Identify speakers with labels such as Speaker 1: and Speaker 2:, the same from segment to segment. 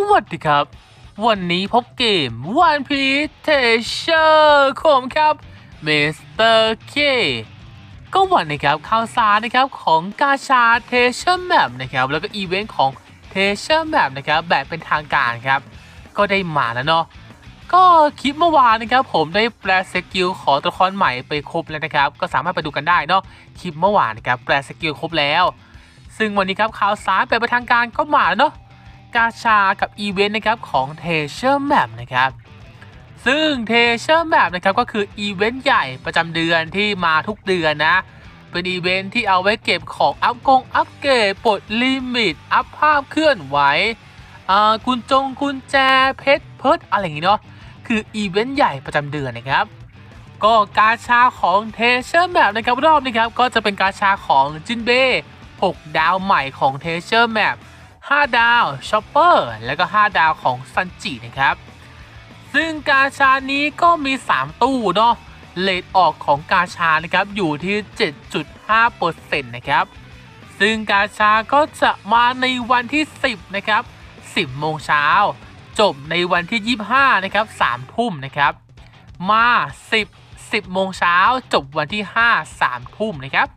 Speaker 1: วัสดีครับ วันนี้พบเกม One Piece Treasure ของผมครับ Mr. K ก็วันนะครับข่าวสารนะครับของกาชา Treasure Map นะครับแล้วก็อีเวนต์ของ Treasure Map นะครับแบบเป็นทางการครับ ก็ได้มาแล้วเนาะก็คลิปเมื่อวานนะครับผมได้แปลสกิลของตัวละครใหม่ไปครบแล้วนะครับ ก็สามารถไปดูกันได้เนาะคลิปเมื่อวานนะครับแปลสกิลครบแล้ว ซึ่งวันนี้ครับข่าวสารแบบเป็นทางการก็มาแล้วเนาะ กาชากับอีเวนต์นะครับของ t e s u r e Map นะครับซึ่ง t e s u r e Map นะครับก็คืออีเวนต์ใหญ่ประจำเดือนที่มาทุกเดือนนะ เป็นอีเวนต์ที่เอาไว้เก็บของอัพกงอัพเกรดปลดลิมิต อัพภาพเคลื่อนไหวกุญจงกุญแจเพชรเพิร์ดอะไรอย่างงี้เนาะคืออีเวนต์ใหญ่ประจำเดือนนะครับก็กาชาของ t e s u r e Map นะครับรอบนี้ครับก็จะเป็นกาชาของจินเบ้6ดาวใหม่ของ t e s u r e Map 5 ดาวช็อปเปอร์แล้วก็ 5 ดาวของซันจินะครับ ซึ่งกาชานี้ก็มี 3 ตู้เนาะเลทออกของกาชานะครับอยู่ที่ 7.5%นะครับซึ่งกาชาก็จะมาในวันที่ 10 นะครับ 10 โมงเช้า จบในวันที่ 25 นะครับ 3 ทุ่มนะครับ มา 10 10 โมงเช้า จบวันที่ 5 3 ทุ่มนะครับ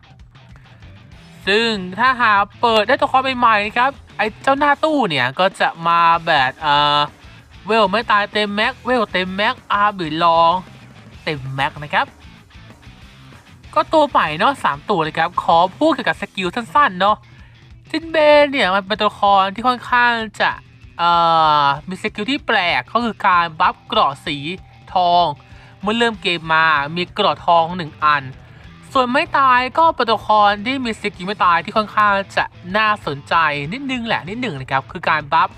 Speaker 1: ซึ่งถ้าหาเปิดได้ตัวละครใหม่ๆนะครับ ไอ้เจ้าหน้าตู้เนี่ยก็จะมาแบบเอ่อเวลไม่ตายเต็มแม็กเวลเต็มแม็กอาร์บิลองเต็มแม็กนะครับก็ตัวใหม่เนาะสามตัวเลยครับ ขอพูดเกี่ยวกับสกิลสั้นๆเนาะจินเบนเนี่ยมันเป็นตัวละครที่ค่อนข้างจะเอ่อมีสกิลที่แปลกก็คือการบัฟกราะสีทอง เมื่อเริ่มเกมมามีกราะทองหนึ่งอัน ส่วนไม่ตายก็เป็นตัวละครที่มีสกิลไม่ตายที่ค่อนข้างจะน่าสนใจนิดนึงแหละนิดหนึ่งนะครับคือการบัฟ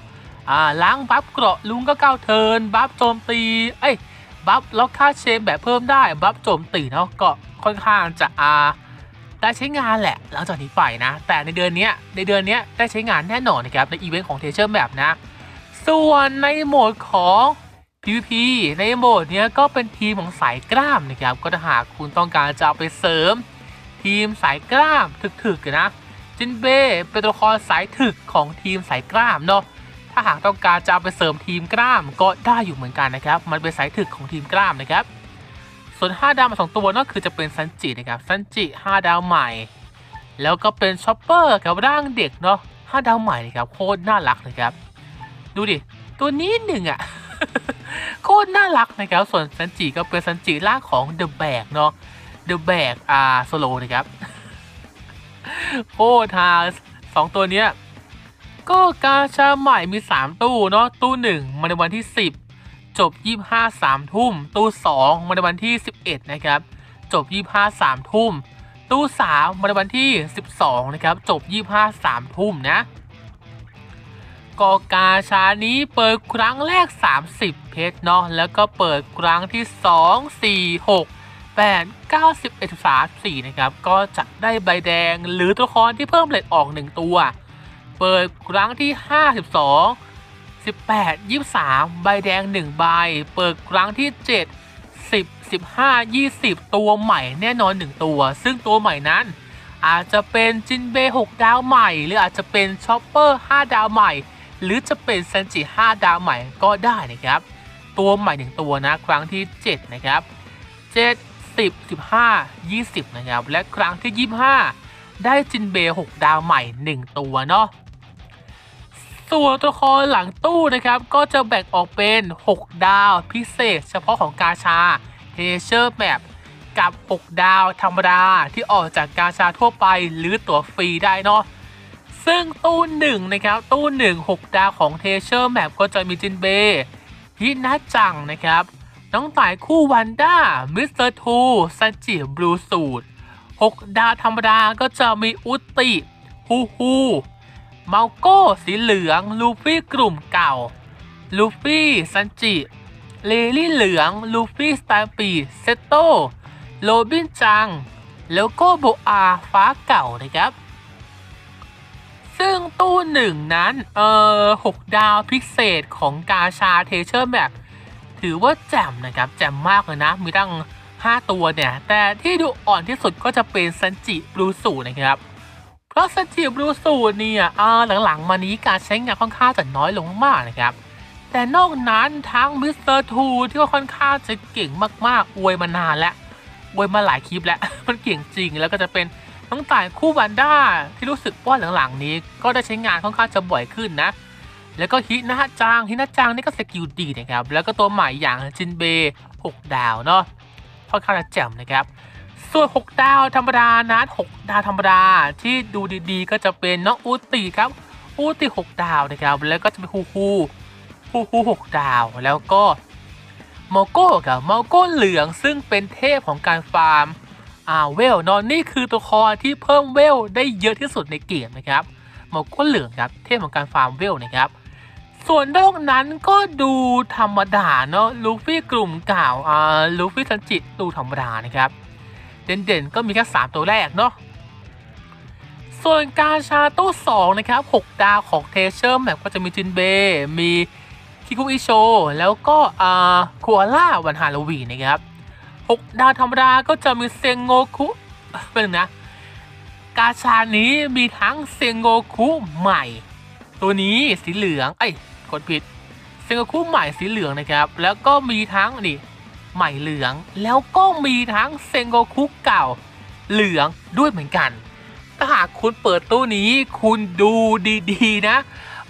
Speaker 1: ล้างบัฟเกราะลุงก็ก้าวเทินบัฟโจมตีเอ้ยบัฟล็อกค่าเชมแบบเพิ่มได้บัฟโจมตีเนาะก็ค่อนข้างจะอาได้ใช้งานแหละหลังจากนี้ไปนะ แต่ในเดือนนี้ในเดือนนี้ได้ใช้งานแน่นอนนะครับในอีเวนต์ของเทเชอร์แบบนะ ส่วนในโหมดของ PVP ในโหมดเนี้ยก็เป็นทีมของสายกล้ามนะครับ ก็ถ้าหากคุณต้องการจะเอาไปเสริม ทีมสายกล้ามถึกๆนะจินเบ้เป็นตัวละครสายถึกของทีมสายกล้ามเนาะถ้าหากต้องการจะเอาไปเสริมทีมกล้ามก็ได้อยู่เหมือนกันนะครับ มันเป็นสายถึกของทีมกล้ามนะครับ ส่วน 5 ดาวมาสองตัวนั่นคือจะเป็นซันจินะครับซันจิ 5 ดาวใหม่ แล้วก็เป็นชอปเปอร์กับร่างเด็กเนาะ5ดาวใหม่นะครับโคตรน่ารักเลยครับ ดูดิ ตัวนี้หนึ่งอะ โคตรน่ารักนะครับ ส่วนซันจิก็เป็นซันจิร่าของเดอะแบกเนาะเดอะแบกอาร์โซโลนะครับโคตรฮาสองตัวเนี้ยก็กาชาใหม่มี 3 ตู้เนาะตู้ 1 มาในวันที่ 10 จบ 25 3 ทุ่ม ตู้ 2 มาในวันที่ 11 นะครับ จบ 25 3 ทุ่ม ตู้ 3 มาในวันที่ 12 นะครับ จบ 25 3 ทุ่มนะ ก็กาชานี้เปิดครั้งแรก 30 เพชรเนาะแล้วก็เปิดครั้งที่ 2 4 6 8 9 11 3 4นะครับก็จะได้ใบแดงหรือตัวละครที่เพิ่มเลทออก 1 ตัว เปิดครั้งที่ 52 18 23 ใบแดง 1 ใบ เปิดครั้งที่ 7 10 15 20 ตัวใหม่แน่นอน 1 ตัว ซึ่งตัวใหม่นั้น อาจจะเป็นจินเบ 6 ดาวใหม่ หรืออาจจะเป็นชอปเปอร์ 5 ดาวใหม่ หรือจะเป็นเซนจิ5ดาวใหม่ก็ได้นะครับ ตัวใหม่1ตัวนะครั้งที่ 7 นะครับ 7 10 15 20 นะครับ และครั้งที่ 25 ได้จินเบ6ดาวใหม่ 1 ตัวเนาะส่วนตัวละครหลังตู้นะครับก็จะแบ่งออกเป็น 6 ดาวพิเศษ เฉพาะของกาชาเทเชอร์แมปกับ 6 ดาวธรรมดาที่ออกจากกาชาทั่วไปหรือตั๋วฟรีได้เนาะ ซึ่งตู้หนึ่งนะครับ ตู้หนึ่ง6ดาวของเทเชอร์แมปก็จะมีจินเบฮินาจังนะครับ น้องต่ายคู่วันด้า มิสเตอร์ทูซันจิบลูสูด6ดาวธรรมดาก็จะมีอุติฮูฮูเมาโก้สีเหลือง ลูฟี่กลุ่มเก่า ลูฟี่ซันจิ เลลี่เหลือง ลูฟี่สตาร์ปีเซโตโรบินจัง แล้วก็โบอาฟ้าเก่านะครับ ซึ่งตู้หนึ่งนั้น เออหกดาวพิเศษของกาชาเทเชอร์แมปถือว่าแจ่มนะครับ แจ่มมากเลยนะ มีตั้ง 5 ตัวเนี่ย แต่ที่ดูอ่อนที่สุดก็จะเป็นซันจิบลูสูนะครับ เพราะสตีบรูสูเนี่ยอ่าหลังๆ มานี้การใช้งานค่อนข้างจะน้อยลงมากนะครับ แต่นอกนั้นทั้งมิสเตอร์ทูที่ว่าค่อนข้างจะเก่งมากๆอวยมานานแล้วอวยมาหลายคลิปแล้ว มันเก่งจริงแล้วก็จะเป็น น้องต่ายคู่วันด้าที่รู้สึกว่าหลังๆนี้ ก็ได้ใช้งานค่อนข้างจะบ่อยขึ้นนะ แล้วก็ฮินะจางฮินะจางนี่ก็สกิลดีนะครับ แล้วก็ตัวใหม่อย่างจินเบ6 ดาวเนาะค่อนข้างจะแจ่มนะครับ ส่วน 6 ดาวธรรมดานะ6ดาวธรรมดาที่ดูดีๆ ก็จะเป็นน้องอูติครับอูติ6 ดาวนะครับ แล้วก็จะเป็นฮูฮูฮูฮู6ดาวแล้วก็โมโก้กับโมโก้เหลืองซึ่งเป็นเทพของการฟาร์ม อ่าเวลนาะนี่คือตัวคอที่เพิ่มเวลได้เยอะที่สุดในเกมนะครับโมโก้เหลืองครับเทพของการฟาร์มเวลนะครับส่วนนอกนั้นก็ดูธรรมดาเนาะลูฟี่กลุ่มเก่าอ่าลูฟี่ทันจิตดูธรรมดานะครับเด่นๆก็มีแค่3ตัวแรกเนาะส่วนกาชาตู้2นะครับ6ดาวของเทเชอร์แมปก็จะมีจินเบมีคิคุอิโชแล้วก็อ่าคัวล่าวันฮาโลวีนนะครับ 6ดาวธรรมดาก็จะมีเซงโงคุเป็นงนะ กาชานี้มีทั้งเซงโงคุใหม่ ตัวนี้สีเหลืองเอ้กดผิดเซงโงคุใหม่สีเหลืองนะครับ แล้วก็มีทั้งนี่ใหม่เหลือง แล้วก็มีทั้งเซงโกคุเก่าเหลืองด้วยเหมือนกัน ถ้าหากคุณเปิดตู้นี้คุณดูดีๆนะ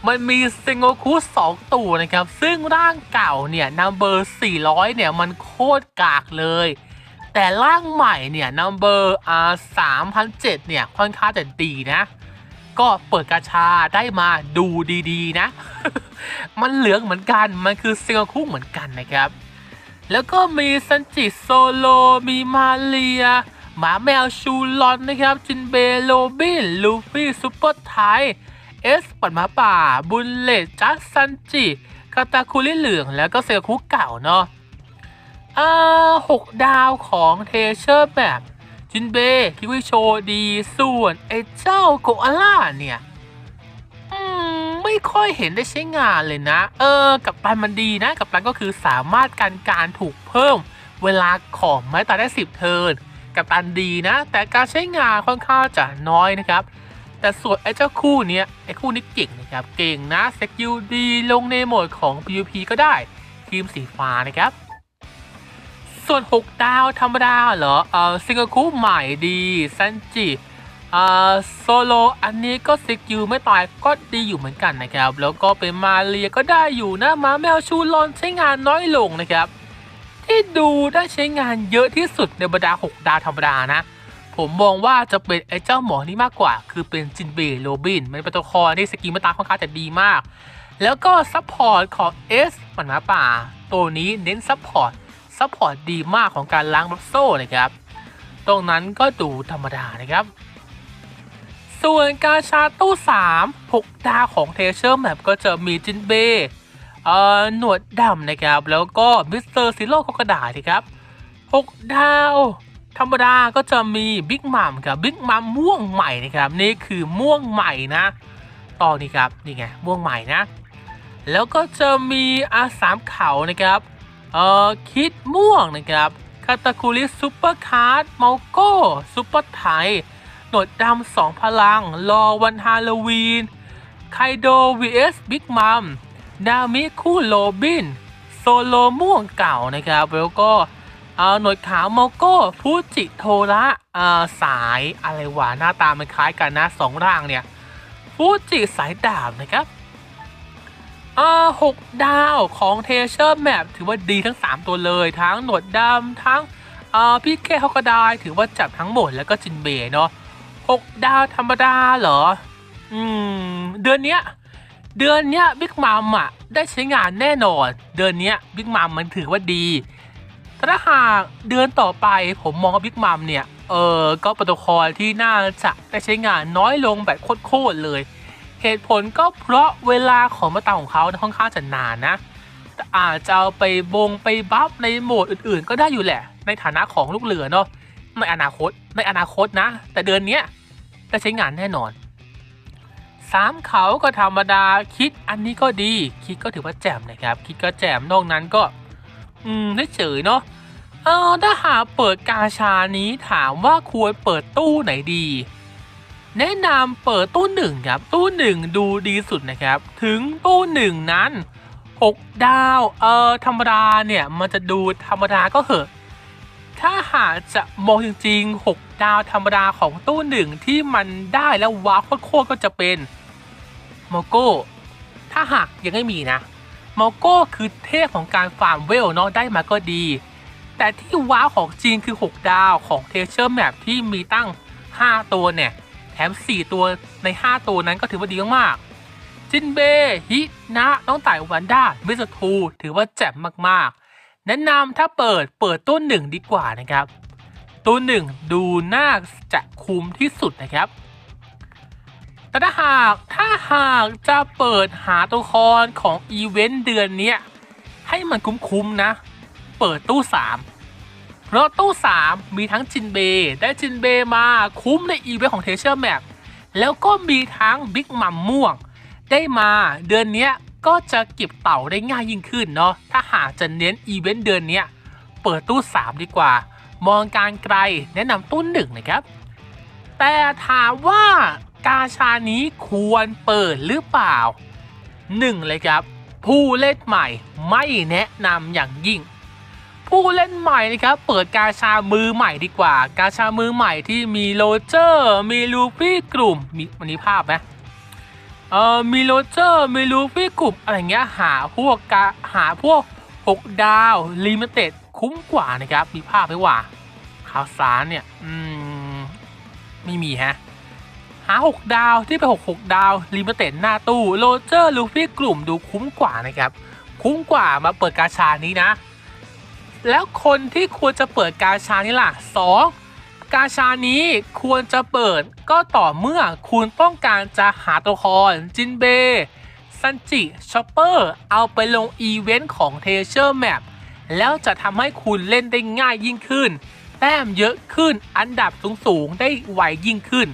Speaker 1: มันมีเซงโกคุ2ตัวนะครับ ซึ่งร่างเก่าเนี่ยนัมเบอร์400 เนี่ย มันโคตรกากเลย แต่ร่างใหม่เนี่ยนัมเบอร์อ่า3,007เนี่ย ค่อนข้างจะดีนะ ก็เปิดกาชาได้มาดูดีๆนะ มันเหลืองเหมือนกัน มันคือเซงโกคุเหมือนกันนะครับ แล้วก็มีซันจิโซโล มีมาเรียหมาแมวชูลอนนะครับ จินเบโลบิน ลูฟี่ซูเปอร์ไทย เอสปัดมาป่า บุลเลตจัสซันจิคาตาคุริเหลือง แล้วก็เซลคุเก่าเนาะอ่าหกดาวของเทเชอร์แบบจินเบคิวิโชดีส่วนไอ้เจ้าโกอาล่าเนี่ยไม่ค่อยเห็นได้ใช้งานเลยนะ เออ กับตันมันดีนะ กับตันก็คือสามารถการการถูกเพิ่ม เวลาของไม้ตายได้ 10 เทิร์นกับตันดีนะ แต่การใช้งานค่อนข้างจะน้อยนะครับ แต่ส่วนไอ้เจ้าคู่เนี้ยไอ้คู่นี้เก่งนะครับ เก่งนะสกิลดีลงในโหมดของ PVP ก็ได้ทีมสีฟ้านะครับ ส่วน 6 ดาวธรรมดาเหรอเออซิงเกิลคู่ใหม่ดีซันจิเอ่าโซโลอันนี้ก็สกิลไม่ตายก็ดีอยู่เหมือนกันนะครับ แล้วก็เป็นมาเรียก็ได้อยู่นะมาแมวชูลอนใช้งานน้อยลงนะครับ ที่ดูได้ใช้งานเยอะที่สุดในบรรดา 6 ดาวธรรมดานะ ผมมองว่าจะเป็นไอ้เจ้าหมอนี่มากกว่า คือเป็นจินเบโรบิน มันเป็นตัวละครที่สกิลม่ตาค่อนข้างจะดีมาก แล้วก็ซัพพอร์ตของเอสปันมาป่า ตัวนี้เน้นซัพพอร์ตซัพพอร์ตดีมากของการล้างบัฟโซ่นะครับ ตรงนั้นก็ดูธรรมดานะครับ ส่วนการชาร์ตู้ 3 6 ดาวของเทเชอร์แมปก็จะมีจินเบเอ่อหนวดดำนะครับ แล้วก็มิสเตอร์ซิโร่ก็กระดาษนะครับ 6 ดาว ธรรมดาก็จะมีบิ๊กมัมครับบิ๊กมัมม่วงใหม่นะครับนี่คือม่วงใหม่นะต่อนี่ครับนี่ไงม่วงใหม่นะ แล้วก็จะมีอาสามเขานะครับเอ่อคิดม่วงนะครับคาตาคุริซูเปอร์คาร์ดเมาโก้ซูเปอร์ไทยหนวดดำสองพลัง รอวันฮาโลวีนไคโด vs บิ๊กมัมนามิคู่โรบิน โซโลม่วงเก่านะครับ แล้วก็ เอ่อหนวดขาวเมโก้ฟูจิโทระเอ่อสายอะไรวะหน้าตามันคล้ายกันนะสองร่างเนี่ยฟูจิสายดาบนะครับอ่าหกดาวของเทเชอร์แมปถือว่าดีทั้ง 3 ตัวเลย ทั้งหนวดดำทั้งอ่าพี่แก้เขาก็ได้ถือว่าจับทั้งหมดแล้วก็จินเบยเนาะหกดาวธรรมดาเหรอ อืม เดือนเนี้ยเดือนเนี้ยบิ๊กมัมอะได้ใช้งานแน่นอน เดือนเนี้ยบิ๊กมัมมันถือว่าดี แต่ถ้าหากเดือนต่อไปผมมองว่าบิ๊กมัมเนี่ย เออก็โปรโตคอลที่น่าจะได้ใช้งานน้อยลงแบบโคตรเลย เหตุผลก็เพราะเวลาของมาตาของเขาค่อนข้างจะนานนะแต่อาจจะเอาไปบงไปบัฟในโหมดอื่นๆ ก็ได้อยู่แหละ ในฐานะของลูกเรือเนาะในอนาคตในอนาคตนะ แต่เดือนนี้ได้ใช้งานแน่นอนสามเขาก็ธรรมดาคิดอันนี้ก็ดีคิดก็ถือว่าแจ่มนะครับ คิดก็แจ่มนอกนั้นก็ อืมเฉยเนาะเออถ้าหากเปิดกาชานี้ถามว่าควรเปิดตู้ไหนดี แนะนำเปิดตู้หนึ่งครับ ตู้หนึ่งดูดีสุดนะครับ ถึงตู้หนึ่งนั้น 6 ดาวเอ่อธรรมดาเนี่ย มันจะดูธรรมดาก็เหอะ ถ้าหากจะมองจริงๆ 6 ดาวธรรมดาของตู้หนึ่งที่มันได้แล้วว้าวโคตรๆก็จะเป็นโมโก้ถ้าหากยังไม่มีนะ โมโก้คือเทพของการฟาร์มเวลเนาะได้มาก็ดี แต่ที่ว้าวของจริงคือ 6 ดาวของเทเชอร์แมปที่มีตั้ง 5 ตัวเนี่ย แถม 4 ตัวใน 5 ตัวนั้นก็ถือว่าดีมากๆจินเบฮินะน้องไต่วันด้าเบสทูถือว่าแจ่มมากๆ แนะนำถ้าเปิดเปิดตัวหนึ่งดีกว่านะครับ ตัวหนึ่งดูน่าจะคุ้มที่สุดนะครับ แต่ถ้าหากถ้าหากจะเปิดหาตัวละครของอีเวนต์เดือนนี้ให้มันคุ้มๆนะ เปิดตู้ 3 เพราะตู้ 3 มีทั้งจินเบได้จินเบมาคุ้มในอีเวนต์ของเทเชอร์แมปแล้วก็มีทั้งบิ๊กมัมม่วง ได้มาเดือนนี้ก็จะเก็บเต่าได้ง่ายยิ่งขึ้นเนาะถ้าหากจะเน้นอีเวนต์เดือนนี้เปิดตู้ 3 ดีกว่า มองการไกลแนะนำตู้หนึ่งนะครับ แต่ถามว่า กาชานี้ควรเปิดหรือเปล่า 1 เลยครับ ผู้เล่นใหม่ไม่แนะนำอย่างยิ่ง ผู้เล่นใหม่นะครับเปิดกาชามือใหม่ดีกว่า กาชามือใหม่ที่มีโรเจอร์มีลูฟี่กลุ่มมีวันนี้ภาพไหมเออมีโรเจอร์มีลูฟี่กลุ่มอะไรเงี้ยหาพวกกาหาพวก 6 ดาวลิมิเต็ดคุ้มกว่านะครับมีภาพไหมว่าข่าวสารเนี่ย อืม ไม่มีฮะ หา 6 ดาวที่เป็น6 6 ดาวลิมิเต็ดหน้าตู้โรเจอร์ลูฟี่กลุ่มดูคุ้มกว่านะครับ คุ้มกว่ามาเปิดกาชานี้นะ แล้วคนที่ควรจะเปิดกาชานี้ล่ะ 2. กาชานี้ควรจะเปิดก็ต่อเมื่อคุณต้องการจะหาตัวละครจินเบซันจิชอปเปอร์เอาไปลงอีเวนต์ของเทเชอร์แมปแล้วจะทำให้คุณเล่นได้ง่ายยิ่งขึ้น แต้มเยอะขึ้นอันดับสูงๆ ได้ไวยิ่งขึ้น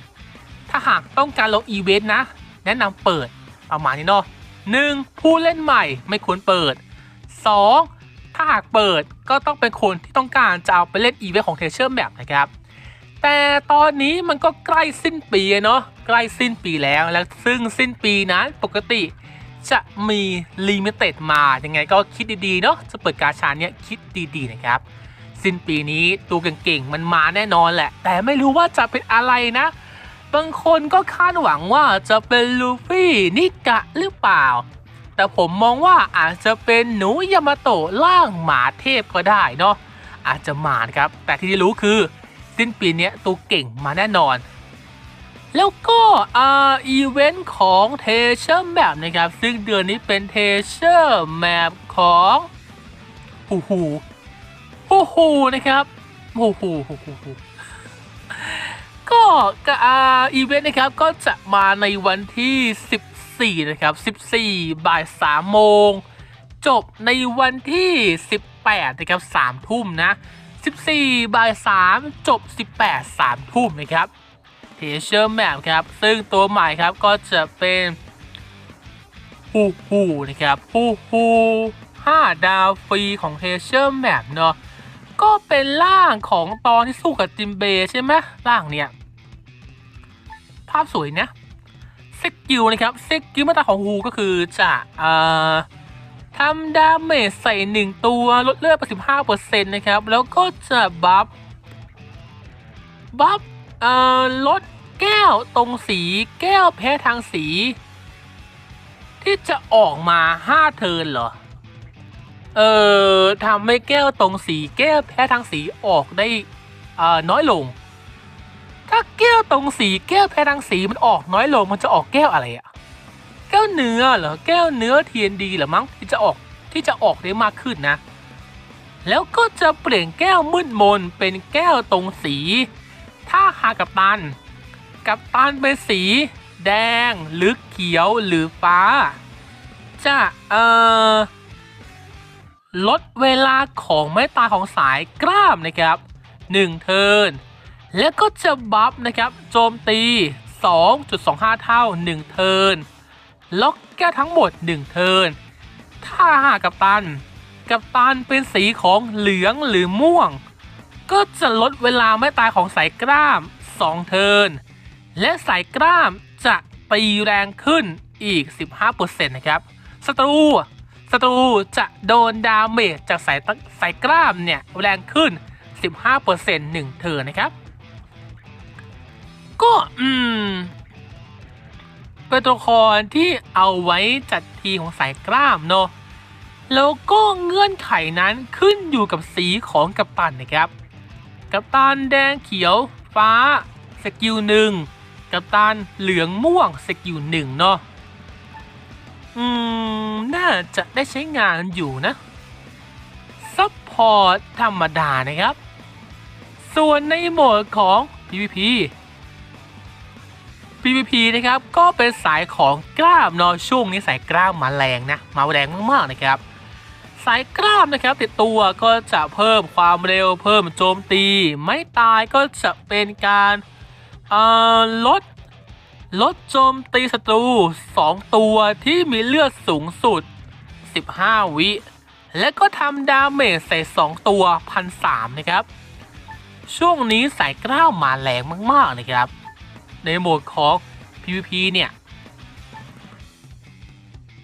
Speaker 1: ถ้าหากต้องการลงอีเวนต์นะ แนะนำเปิดประมาณนี้เนาะหนึ่งผู้เล่นใหม่ไม่ควรเปิด 2. ถ้าหากเปิดก็ต้องเป็นคนที่ต้องการจะเอาไปเล่นอีเวนต์ของเทเชอร์แมปนะครับ แต่ตอนนี้มันก็ใกล้สิ้นปีเนาะใกล้สิ้นปีแล้วและซึ่งสิ้นปีนั้นปกติจะมีลิมิเต็ดมา ยังไงก็คิดดีๆเนาะจะเปิดกาชาเนี้ยคิดดีๆนะครับ สิ้นปีนี้ตัวเก่งๆมันมาแน่นอนแหละ แต่ไม่รู้ว่าจะเป็นอะไรนะ บางคนก็คาดหวังว่าจะเป็นลูฟี่นิกะหรือเปล่า แต่ผมมองว่าอาจจะเป็นหนูยามาโตะล่างหมาเทพก็ได้เนาะอาจจะมานครับ แต่ที่รู้คือ สิ้นปีนี้ตัวเก่งมาแน่นอน แล้วก็อ่าอีเวนต์ของเทเชอร์แมปนะครับ ซึ่งเดือนนี้เป็นเทเชอร์แมปของฮูฮูฮูฮูนะครับฮูฮูฮูฮูฮู ก็กอีเวนต์นะครับก็จะมาในวันที่ 14 นะครับ 14 บ่าย 3 โมง จบในวันที่ 18 นะครับ 3 ทุ่มนะ 14 บ่าย 3 จบ 18 3 ทุ่มนะครับเทเชอร์แมปครับ ซึ่งตัวใหม่ครับก็จะเป็นฮูฮูนะครับฮูฮู5ดาวฟรีของเทเชอร์แมปเนาะ ก็เป็นร่างของตอนที่สู้กับจิมเบย์ใช่ไหมร่างเนี่ย ภาพสวยนะสกิลนะครับสกิลมาตาของฮูก็คือจะเอ่อทำดาเมจใส่หนึ่งตัวลดเลือดไป15%นต์นะครับ แล้วก็จะบัฟบัฟเอ่อลดแก้วตรงสีแก้วแพ้ทางสี ที่จะออกมา5เทิร์นเหรอ เอ่อทำให้แก้วตรงสีแก้วแพ้ทางสีออกได้เอ่อน้อยลง ถ้าแก้วตรงสีแก้วแพ้ทางสีมันออกน้อยลงมันจะออกแก้วอะไรอะแก้วเนื้อเหรอแก้วเนื้อ TND เหรอมั้งที่จะออกที่จะออกได้มากขึ้นนะ แล้วก็จะเปลี่ยนแก้วมืดมนเป็นแก้วตรงสี ถ้าหากับตัน กับตันเป็นสี แดงหรือเขียวหรือฟ้า จะเอ่อ ลดเวลาของไม้ตายของสายกล้ามนะครับ 1 เทิร์นแล้วก็จะบัฟนะครับ โจมตี 2.25 เท่า 1 เทิร์นล็อกแก้ทั้งหมด 1 เทิร์นถ้าหากกับตัน กับตันเป็นสีของเหลืองหรือม่วง ก็จะลดเวลาไม่ตายของสายกล้าม 2 เทิร์นและสายกล้ามจะตีแรงขึ้นอีก 15%นะครับศัตรู ศัตรูจะโดนดาเมจจากสายสายกล้ามเนี่ยแรงขึ้น 15%หนึ่งเทิร์นะครับ ก็อืมเป็นตัวละครที่เอาไว้จัดทีของสายกล้ามเนาะแล้วก็เงื่อนไขนั้นขึ้นอยู่กับสีของกัปตันนะครับ กัปตันแดงเขียวฟ้าสกิลหนึ่งกัปตันเหลืองม่วงสกิลหนึ่งเนาะอืม จะได้ใช้งานอยู่นะซัพพอร์ตธรรมดานะครับ ส่วนในโหมดของ PVP PVP นะครับ ก็เป็นสายของกล้ามนาะช่วงนี้สายกล้ามมาแรงนะ มาแรงมากๆนะครับ สายกล้ามนะครับติดตัวก็จะเพิ่มความเร็วเพิ่มโจมตี ไม่ตายก็จะเป็นการลดลดโจมตีศัตรู 2 ตัวที่มีเลือดสูงสุด 15 วิ และก็ทำดาเมจใส่ 2 ตัวพันสามนะครับ ช่วงนี้สายกล้าวมาแรงมาก ๆ นะครับ ในโหมดของ PVP เนี่ย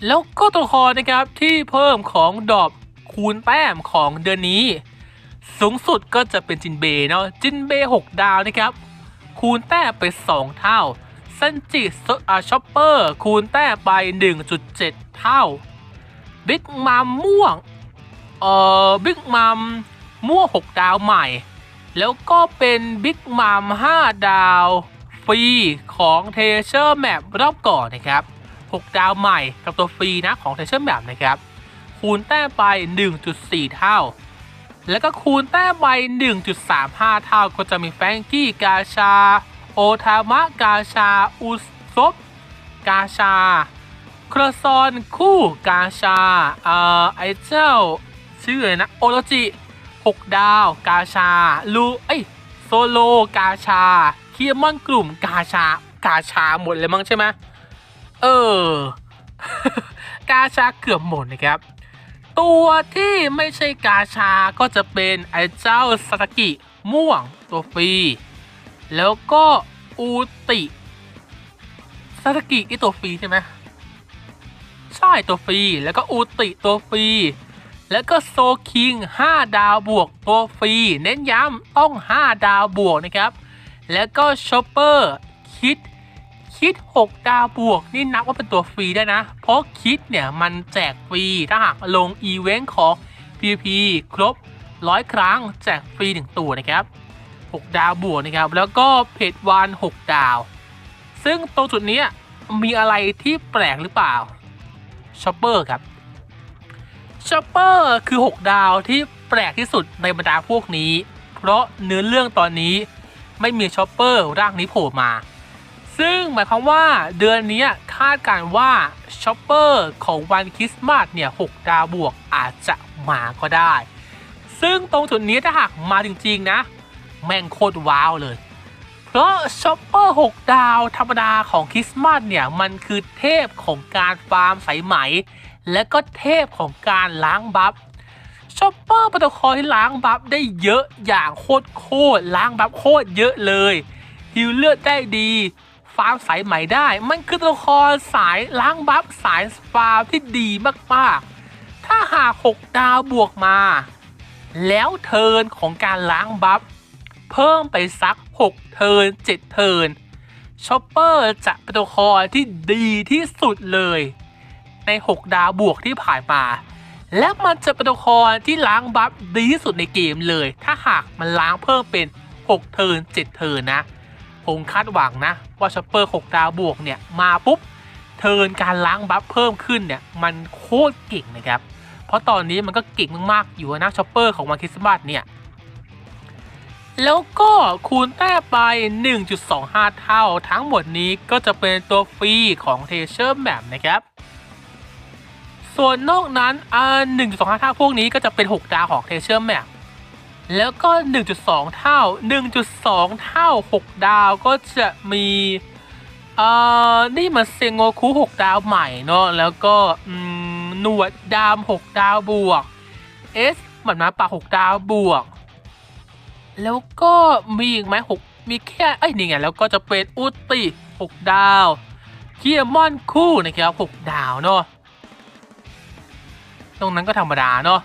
Speaker 1: แล้วก็ตัวละครนะครับที่เพิ่มของดอบคูณแต้มของเดือนนี้ สูงสุดก็จะเป็นจินเบย์เนาะจินเบย์6ดาวนะครับ คูณแต้มไป 2 เท่าซันจิอาช็อปเปอร์ คูณแต้มไป 1.7 เท่า บิ๊กมัมม่วง เอ่อบิ๊กมัมม่วง6ดาวใหม่ แล้วก็เป็นบิ๊กมัม5ดาวฟรีของเทเชอร์แมปรอบก่อนนะครับ 6 ดาวใหม่กับตัวฟรีนะของเทเชอร์แมปนะครับ คูณแต้มไป 1.4 เท่า แล้วก็คูณแต้มไป 1.35 เท่าก็จะมีแฟงกี้กาชา โอทามะกาชา อุซบกาชา ครซอนคู่กาชาเอ่อไอเจ้าชื่ออะไรนะ โอโรจิ 6 ดาว กาชา ลูเอ้ยโซโลกาชาเคียมอนกลุ่มกาชากาชาหมดเลยมั้งใช่ไหมเออ กาชาเกือบหมดนะครับ ตัวที่ไม่ใช่กาชาก็จะเป็นไอเจ้าสตากิ ม่วงตัวฟรีแล้วก็อูติสตากินี่ตัวฟรีใช่ไหม ใช่ตัวฟรีแล้วก็อูติตัวฟรีแล้วก็โซคิง 5 ดาวบวกตัวฟรี เน้นย้ำต้อง 5 ดาวบวกนะครับ แล้วก็ชอปเปอร์คิดคิด 6 ดาวบวก นี่นับว่าเป็นตัวฟรีได้นะ เพราะคิดเนี่ย มันแจกฟรี ถ้าหากลงอีเวนต์ของ PVP ครบ 100 ครั้ง แจกฟรี 1 ตัวนะครับ 6 ดาวบวกนะครับ แล้วก็เพจวัน 6 ดาว ซึ่งตรงจุดนี้มีอะไรที่แปลกหรือเปล่า ชอปเปอร์ครับชอปเปอร์คือ 6 ดาวที่แปลกที่สุดในบรรดาพวกนี้ เพราะเนื้อเรื่องตอนนี้ไม่มีชอปเปอร์ร่างนี้โผล่มา ซึ่งหมายความว่าเดือนนี้คาดการณ์ว่าช็อปเปอร์ของวันคริสต์มาสเนี่ย6ดาวบวกอาจจะมาก็ได้ ซึ่งตรงจุดนี้ถ้าหากมาจริงๆนะ แม่งโคตรว้าวเลย เพราะช็อปเปอร์ 6 ดาวธรรมดาของคริสต์มาสเนี่ย มันคือเทพของการฟาร์มสายไหม และก็เทพของการล้างบัฟช็อปเปอร์เป็นตัวลที่ล้างบัฟได้เยอะอย่างโคตรโคตรล้างบัฟโคตรเยอะเลยฮิวเลือดได้ดีฟาร์มสายใหมได้ มันคือตัวละครสายล้างบัฟสายฟาร์มที่ดีมากๆ ถ้าหาก 6 ดาวบวกมา แล้วเทิร์นของการล้างบัฟ เพิ่มไปสัก 6 เทิร์น7 เทิร์นชอปเปอร์จะเป็นตัวละครที่ดีที่สุดเลย ใน 6 ดาวบวกที่ผ่านมา และมันจะเป็นตัวละครที่ล้างบัฟดีที่สุดในเกมเลย ถ้าหากมันล้างเพิ่มเป็น 6 เทิร์น7 เทิร์นนะ ผมคาดหวังนะ ว่าชอปเปอร์ 6 ดาวบวกเนี่ยมาปุ๊บ เทิร์นการล้างบัฟเพิ่มขึ้นเนี่ยมันโคตรเก่งนะครับ เพราะตอนนี้มันก็เก่งมากๆอยู่นะชอปเปอร์ของวันคริสต์มาสเนี่ย แล้วก็คูณแต้ไป 1.25 เท่า ทั้งหมดนี้ก็จะเป็นตัวฟรีของเทเชอร์แมปนะครับ ส่วนนอกนั้นอ่า1.25 เท่าพวกนี้ก็จะเป็น 6 ดาวของเทเชอร์แมปแล้วก็ 1.2 เท่า 1.2 เท่า 6 ดาวก็จะมีเอ่อนี่มันเซงโงคุ6ดาวใหม่เนาะ แล้วก็หนวดดาม 6 ดาวบวก S เหมือนมาป่า6ดาวบวก แล้วก็มีอีกไหมหกมีแค่ไอ้นี่ไงแล้วก็จะเป็นอุติ6ดาวเคียมอนคู่นะครับ6ดาวเนาะตรงนั้นก็ธรรมดาเนาะ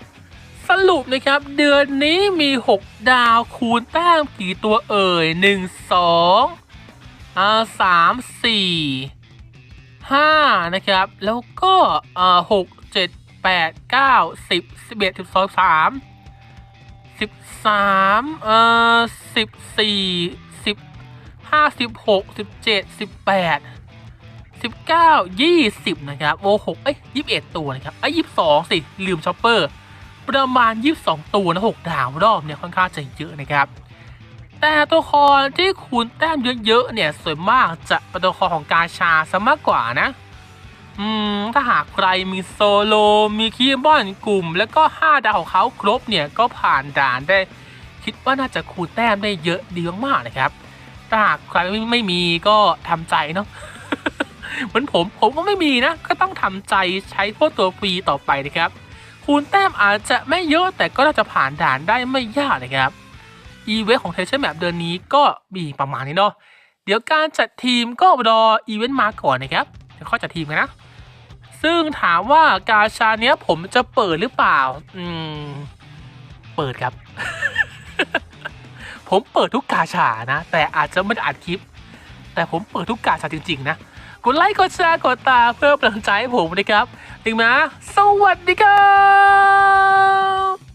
Speaker 1: สรุปนะครับเดือนนี้มี 6 ดาวคูณแต้มกี่ตัวเอ่ย 1 2อ่า3 4 5นะครับ แล้วก็อ่า6 7 8 9 10 11 12 3สิบเอ็ดสิบสองสาม สิบสามเอ่อสิบสี่สิบห้าสิบหกสิบเจ็ดสิบแปดสิบเก้ายี่สิบนะครับโอหกเอ้ยยี่สิบเอ็ดตัวนะครับไอ้ยี่สิบสองสิลืมช็อปเปอร์ ประมาณยี่สิบสองตัวนะหกดาวรอบเนี่ยค่อนข้างจะเยอะนะครับแต่ตัวละครที่คูณแต้มเยอะๆเนี่ยส่วนมากจะเป็นตัวละครของกาชาซะมากกว่านะ ถ้าหากใครมีโซโล มีคีย์บอร์ดกลุ่ม แล้วก็ 5 ดาวของเขาครบเนี่ย ก็ผ่านด่านได้ คิดว่าน่าจะคูณแต้มได้เยอะดีมากๆนะครับ ถ้าหากใครไม่ไม่มีก็ทำใจเนาะเหมือนผมผมก็ไม่มีนะ ก็ต้องทำใจใช้พวกตัวฟรีต่อไปนะครับ คูณแต้มอาจจะไม่เยอะแต่ก็น่าจะผ่านด่านได้ไม่ยากนะครับอีเวนต์ของเทเชอร์แมปเดือนนี้ก็มีประมาณนี้เนาะเดี๋ยวการจัดทีมก็รออีเวนต์มาก่อนนะครับเดี๋ยวค่อยจัดทีมกันนะ ซึ่งถามว่ากาชาเนี้ยผมจะเปิดหรือเปล่า อืม เปิดครับ ผมเปิดทุกกาชานะ แต่อาจจะไม่ได้อัดคลิป แต่ผมเปิดทุกกาชาจริง ๆ นะ กดไลค์กดแชร์กดตาเพื่อเป็นกำลังใจให้ผมนะครับถึงนะ สวัสดีครับ